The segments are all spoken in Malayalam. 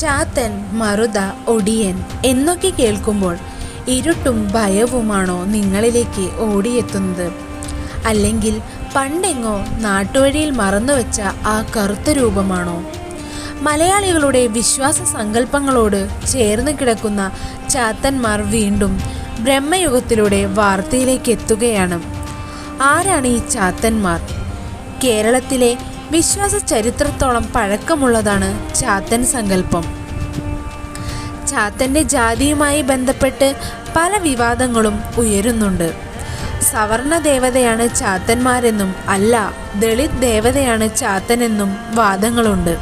ചാത്തൻ മറുത ഒടിയൻ എന്നൊക്കെ കേൾക്കുമ്പോൾ ഇരുട്ടും ഭയവുമാണോ നിങ്ങളിലേക്ക് ഓടിയെത്തുന്നത്? അല്ലെങ്കിൽ പണ്ടെങ്ങോ നാട്ടുവഴിയിൽ മറന്നുവെച്ച ആ കറുത്ത രൂപമാണോ? മലയാളികളുടെ വിശ്വാസ സങ്കല്പങ്ങളോട് ചേർന്ന് കിടക്കുന്ന ചാത്തന്മാർ വീണ്ടും ബ്രഹ്മയുഗത്തിലൂടെ വാർത്തയിലേക്ക് എത്തുകയാണ്. ആരാണ് ഈ ചാത്തന്മാർ? കേരളത്തിലെ വിശ്വാസ ചരിത്രത്തോളം പഴക്കമുള്ളതാണ് ചാത്തൻ സങ്കല്പം. ചാത്തന്റെ ജാതിയുമായി ബന്ധപ്പെട്ട് പല വിവാദങ്ങളും ഉയരുന്നുണ്ട്. സവർണ ദേവതയാണ് ചാത്തന്മാരെന്നും അല്ല ദളിത് ദേവതയാണ് ചാത്തനെന്നും വാദങ്ങളുണ്ട്.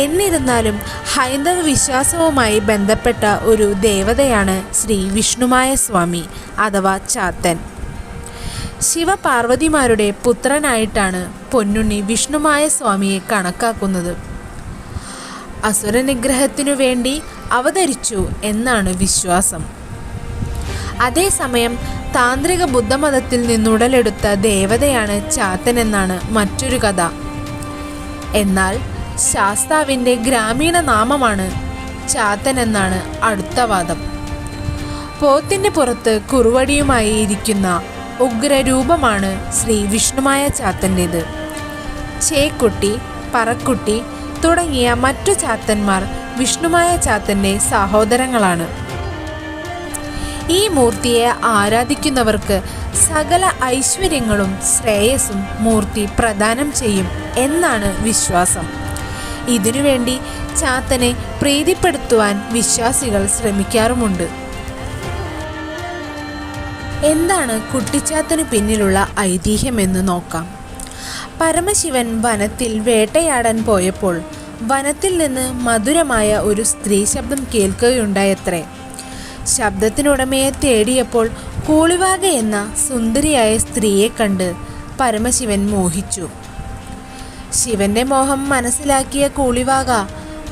എന്നിരുന്നാലും ഹൈന്ദവ വിശ്വാസവുമായി ബന്ധപ്പെട്ട ഒരു ദേവതയാണ് ശ്രീ വിഷ്ണുമായ സ്വാമി അഥവാ ചാത്തൻ. ശിവപാർവതിമാരുടെ പുത്രനായിട്ടാണ് പൊന്നുണ്ണി വിഷ്ണുമായ സ്വാമിയെ കണക്കാക്കുന്നത്. അസുരനിഗ്രഹത്തിനു വേണ്ടി അവതരിച്ചു എന്നാണ് വിശ്വാസം. അതേസമയം താന്ത്രിക ബുദ്ധമതത്തിൽ നിന്നുടലെടുത്ത ദേവതയാണ് ചാത്തൻ എന്നാണ് മറ്റൊരു കഥ. എന്നാൽ ശാസ്താവിന്റെ ഗ്രാമീണ നാമമാണ് ചാത്തൻ എന്നാണ് അടുത്ത വാദം. പോത്തിന്റെ പുറത്ത് കുറുവടിയുമായി ഇരിക്കുന്ന ഉഗ്രരൂപമാണ് ശ്രീ വിഷ്ണുമായ ചാത്തന്റേത്. ചേക്കുട്ടി പറക്കുട്ടി തുടങ്ങിയ മറ്റു ചാത്തന്മാർ വിഷ്ണുമായ ചാത്തന്റെ സഹോദരങ്ങളാണ്. ഈ മൂർത്തിയെ ആരാധിക്കുന്നവർക്ക് സകല ഐശ്വര്യങ്ങളും ശ്രേയസ്സും മൂർത്തി പ്രദാനം ചെയ്യും എന്നാണ് വിശ്വാസം. ഇതിനുവേണ്ടി ചാത്തനെ പ്രീതിപ്പെടുത്തുവാൻ വിശ്വാസികൾ ശ്രമിക്കാറുമുണ്ട്. എന്താണ് കുട്ടിച്ചാത്തന് പിന്നിലുള്ള ഐതിഹ്യമെന്ന് നോക്കാം. പരമശിവൻ വനത്തിൽ വേട്ടയാടാൻ പോയപ്പോൾ വനത്തിൽ നിന്ന് മധുരമായ ഒരു സ്ത്രീ ശബ്ദം കേൾക്കുകയുണ്ടായത്രേ. ശബ്ദത്തിനുടമയെ തേടിയപ്പോൾ കൂളിവാക എന്ന സുന്ദരിയായ സ്ത്രീയെ കണ്ട് പരമശിവൻ മോഹിച്ചു. ശിവന്റെ മോഹം മനസ്സിലാക്കിയ കൂളിവാക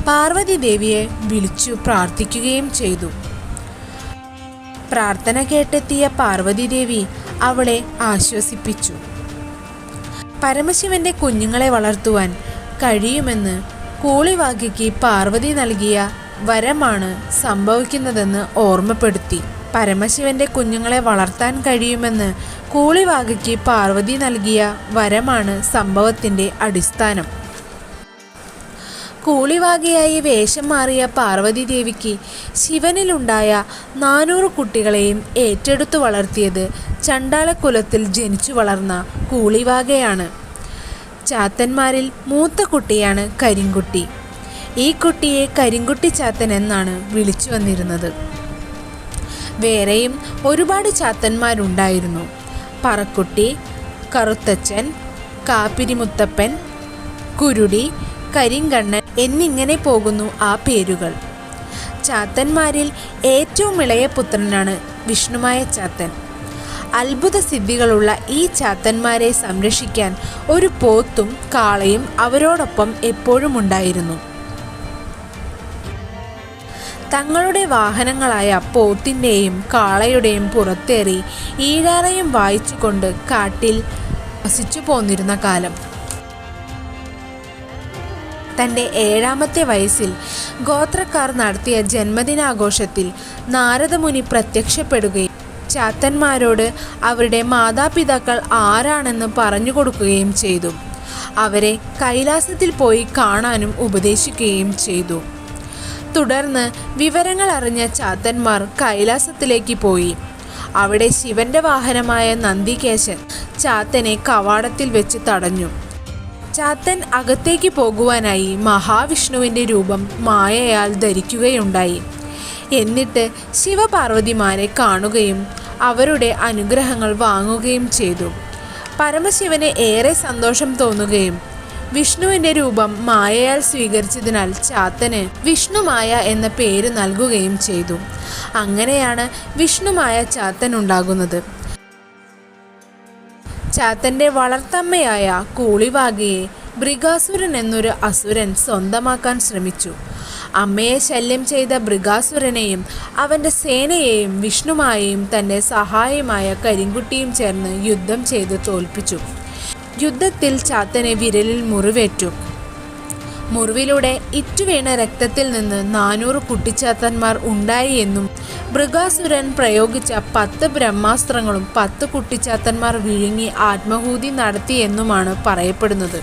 പാർവതി ദേവിയെ വിളിച്ചു പ്രാർത്ഥിക്കുകയും ചെയ്തു. പ്രാർത്ഥന കേട്ടെത്തിയ പാർവതി ദേവി അവളെ ആശ്വസിപ്പിച്ചു. പരമശിവന്റെ കുഞ്ഞുങ്ങളെ വളർത്തുവാൻ കഴിയുമെന്ന് കൂളിവാകിക്ക് പാർവതി നൽകിയ വരമാണ് സംഭവിക്കുന്നതെന്ന് ഓർമ്മപ്പെടുത്തി. പരമശിവന്റെ കുഞ്ഞുങ്ങളെ വളർത്താൻ കഴിയുമെന്ന് കൂളിവാകയ്ക്ക് പാർവതി നൽകിയ വരമാണ് സംഭവത്തിന്റെ അടിസ്ഥാനം. കൂളിവാകയായി വേഷം മാറിയ പാർവതി ദേവിക്ക് ശിവനിലുണ്ടായ നാനൂറ് കുട്ടികളെയും ഏറ്റെടുത്തു വളർത്തിയത് ചണ്ടാളക്കുലത്തിൽ ജനിച്ചു വളർന്ന കൂളിവാകയാണ്. ചാത്തന്മാരിൽ മൂത്ത കുട്ടിയാണ് കരിങ്കുട്ടി. ഈ കുട്ടിയെ കരിങ്കുട്ടി ചാത്തൻ എന്നാണ് വിളിച്ചു വന്നിരുന്നത്. വേറെയും ഒരുപാട് ചാത്തന്മാരുണ്ടായിരുന്നു. പറക്കുട്ടി കറുത്തച്ഛൻ കാപ്പിരിമുത്തപ്പൻ കുരുടി കരിങ്കണ്ണൻ എന്നിങ്ങനെ പോകുന്നു ആ പേരുകൾ. ചാത്തന്മാരിൽ ഏറ്റവും ഇളയ പുത്രനാണ് വിഷ്ണുമായ ചാത്തൻ. അത്ഭുത സിദ്ധികളുള്ള ഈ ചാത്തന്മാരെ സംരക്ഷിക്കാൻ ഒരു പോത്തും കാളയും അവരോടൊപ്പം എപ്പോഴും ഉണ്ടായിരുന്നു. തങ്ങളുടെ വാഹനങ്ങളായ പോത്തിന്റെയും കാളയുടെയും പുറത്തേറി ഈഴാറയും വായിച്ചുകൊണ്ട് കാട്ടിൽ വസിച്ചു പോന്നിരുന്ന കാലം. തന്റെ ഏഴാമത്തെ വയസ്സിൽ ഗോത്രക്കാർ നടത്തിയ ജന്മദിനാഘോഷത്തിൽ നാരദമുനി പ്രത്യക്ഷപ്പെടുകയും ചാത്തന്മാരോട് അവരുടെ മാതാപിതാക്കൾ ആരാണെന്ന് പറഞ്ഞു കൊടുക്കുകയും ചെയ്തു. അവരെ കൈലാസത്തിൽ പോയി കാണാനും ഉപദേശിക്കുകയും ചെയ്തു. തുടർന്ന് വിവരങ്ങൾ അറിഞ്ഞ ചാത്തന്മാർ കൈലാസത്തിലേക്ക് പോയി. അവിടെ ശിവന്റെ വാഹനമായ നന്ദികേശൻ ചാത്തനെ കവാടത്തിൽ വെച്ച് തടഞ്ഞു. ചാത്തൻ അകത്തേക്ക് പോകുവാനായി മഹാവിഷ്ണുവിന്റെ രൂപം മായയാൽ ധരിക്കുകയുണ്ടായി. എന്നിട്ട് ശിവപാർവതിമാരെ കാണുകയും അവരുടെ അനുഗ്രഹങ്ങൾ വാങ്ങുകയും ചെയ്തു. പരമശിവന് ഏറെ സന്തോഷം തോന്നുകയും വിഷ്ണുവിന്റെ രൂപം മായയാൽ സ്വീകരിച്ചതിനാൽ ചാത്തന് വിഷ്ണുമായ എന്ന പേര് നൽകുകയും ചെയ്തു. അങ്ങനെയാണ് വിഷ്ണുമായ ചാത്തൻ ഉണ്ടാകുന്നത്. ചാത്തന്റെ വളർത്തമ്മയായ കൂളിവാകയെ ബ്രിഗാസുരൻ എന്നൊരു അസുരൻ സ്വന്തമാക്കാൻ ശ്രമിച്ചു. അമ്മയെ ശല്യം ചെയ്ത ബ്രിഗാസുരനെയും അവന്റെ സേനയെയും വിഷ്ണുമായെയും തന്റെ സഹായമായ കരിങ്കുട്ടിയും ചേർന്ന് യുദ്ധം ചെയ്ത് തോൽപ്പിച്ചു. യുദ്ധത്തിൽ ചാത്തനെ വിരലിൽ മുറിവേറ്റു. മുറിവിലൂടെ ഇറ്റുവീണ രക്തത്തിൽ നിന്ന് നാനൂറ് കുട്ടിച്ചാത്തന്മാർ ഉണ്ടായി എന്നും മൃഗാസുരൻ പ്രയോഗിച്ച പത്ത് ബ്രഹ്മാസ്ത്രങ്ങളും പത്ത് കുട്ടിച്ചാത്തന്മാർ വിഴുങ്ങി ആത്മഹൂതി നടത്തിയെന്നുമാണ് പറയപ്പെടുന്നത്.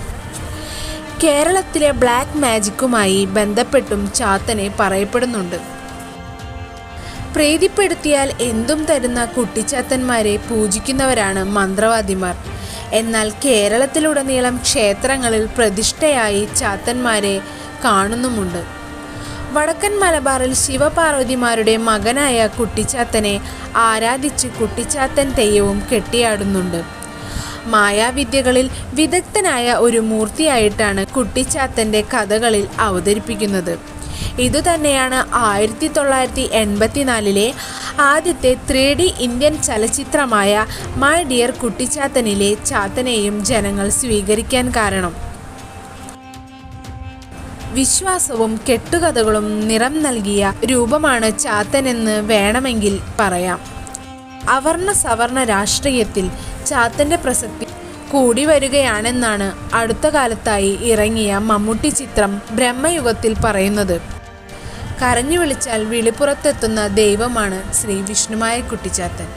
കേരളത്തിലെ ബ്ലാക്ക് മാജിക്കുമായി ബന്ധപ്പെട്ടും ചാത്തനെ പറയപ്പെടുന്നുണ്ട്. പ്രീതിപ്പെടുത്തിയാൽ എന്തും തരുന്ന കുട്ടിച്ചാത്തന്മാരെ പൂജിക്കുന്നവരാണ് മന്ത്രവാദിമാർ. എന്നാൽ കേരളത്തിലുടനീളം ക്ഷേത്രങ്ങളിൽ പ്രതിഷ്ഠയായി ചാത്തന്മാരെ കാണുന്നുമുണ്ട്. വടക്കൻ മലബാറിൽ ശിവപാർവതിമാരുടെ മകനായ കുട്ടിച്ചാത്തനെ ആരാധിച്ച് കുട്ടിച്ചാത്തൻ തെയ്യവും കെട്ടിയാടുന്നുണ്ട്. മായാവിദ്യകളിൽ വിദഗ്ധനായ ഒരു മൂർത്തിയായിട്ടാണ് കുട്ടിച്ചാത്തന്റെ കഥകളിൽ അവതരിപ്പിക്കുന്നത്. ഇതുതന്നെയാണ് ആയിരത്തി തൊള്ളായിരത്തി എൺപത്തിനാലിലെ ആദ്യത്തെ ത്രീ ഡി ഇന്ത്യൻ ചലച്ചിത്രമായ മൈ ഡിയർ കുട്ടിച്ചാത്തനിലെ ചാത്തനെയും ജനങ്ങൾ സ്വീകരിക്കാൻ കാരണം. വിശ്വാസവും കെട്ടുകഥകളും നിറം നൽകിയ രൂപമാണ് ചാത്തനെന്ന് വേണമെങ്കിൽ പറയാം. അവർണ സവർണ രാഷ്ട്രീയത്തിൽ ചാത്തന്റെ പ്രസക്തി കൂടി വരികയാണെന്നാണ് അടുത്ത കാലത്തായി ഇറങ്ങിയ മമ്മൂട്ടി ചിത്രം ബ്രഹ്മയുഗത്തിൽ പറയുന്നത്. കരഞ്ഞു വിളിച്ചാൽ വിളിപ്പുറത്തെത്തുന്ന ദൈവമാണ് ശ്രീ വിഷ്ണുമായ കുട്ടിച്ചാത്തൻ.